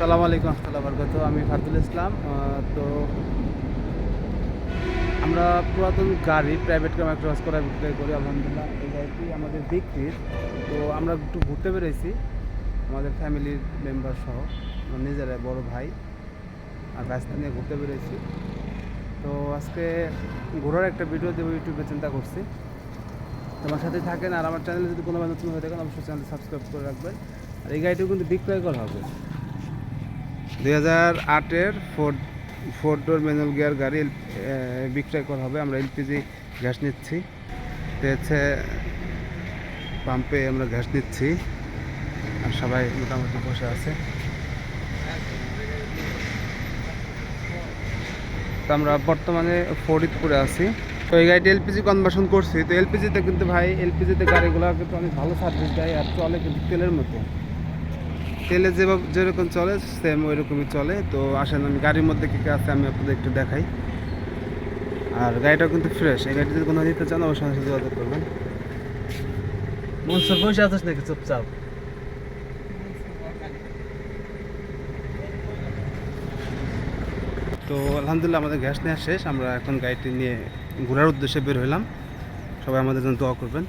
আসসালামু আলাইকুম রহমতুল্লাহ বরকত। আমি ফারদুল ইসলাম তো আমরা পুরাতন গাড়ি প্রাইভেট কার ক্রস করা বিক্রয় করি, আলহামদুলিল্লাহ। এই গাড়িটি আমাদের বিক্রির। তো আমরা একটু ঘুরতে বেরিয়েছি আমাদের ফ্যামিলির মেম্বার সহ, আমার নিজেরা বড় ভাই। আর রাস্তা নিয়ে ঘুরতে বেরিয়েছি তো আজকে ঘোরার একটা ভিডিও দেবো ইউটিউবে চিন্তা করছি। তোমার সাথে থাকেন আর আমার চ্যানেলে যদি কোনো নতুন হয়ে থাকেন, অবশ্যই চ্যানেল সাবস্ক্রাইব করে রাখবেন। আর এই গাড়িটিও কিন্তু বিক্রয় করা হবে। দুই হাজার আটের four four door manual gear গাড়ি বিক্রয় করা হবে। আমরা এলপিজি গ্যাস নিচ্ছি। তো হচ্ছে পাম্পে আমরা গ্যাস নিচ্ছি। আর সবাই মোটামুটি বসে আছে। আমরা বর্তমানে ফরিদপুরে আছি। তো এই গাড়িটি এলপিজি কনভার্সন করছি। তো এলপিজিতে কিন্তু ভাই এলপিজিতে গাড়িগুলো কিন্তু অনেক ভালো সার্ভিস দেয়। আর চলে কিন্তু তেলের মতো তেলে যেভাবে যেরকম চলে সেম ওই রকমই চলে। তো আসেন আমি গাড়ির মধ্যে কী কী আছে আমি আপনাদের একটু দেখাই। আর গাড়িটা কিন্তু ফ্রেশ এই গাড়িতে যদি কোনো নিতে চান অবশ্যই সাথে যোগাযোগ করবেন। মনসুর বসে আছিস নাকি? চুপচাপ। তো আলহামদুলিল্লাহ আমাদের গ্যাস নেওয়া শেষ। আমরা এখন গাড়িটি নিয়ে ঘোরার উদ্দেশ্যে বের হইলাম। সবাই আমাদের জন্য দোয়া করবেন।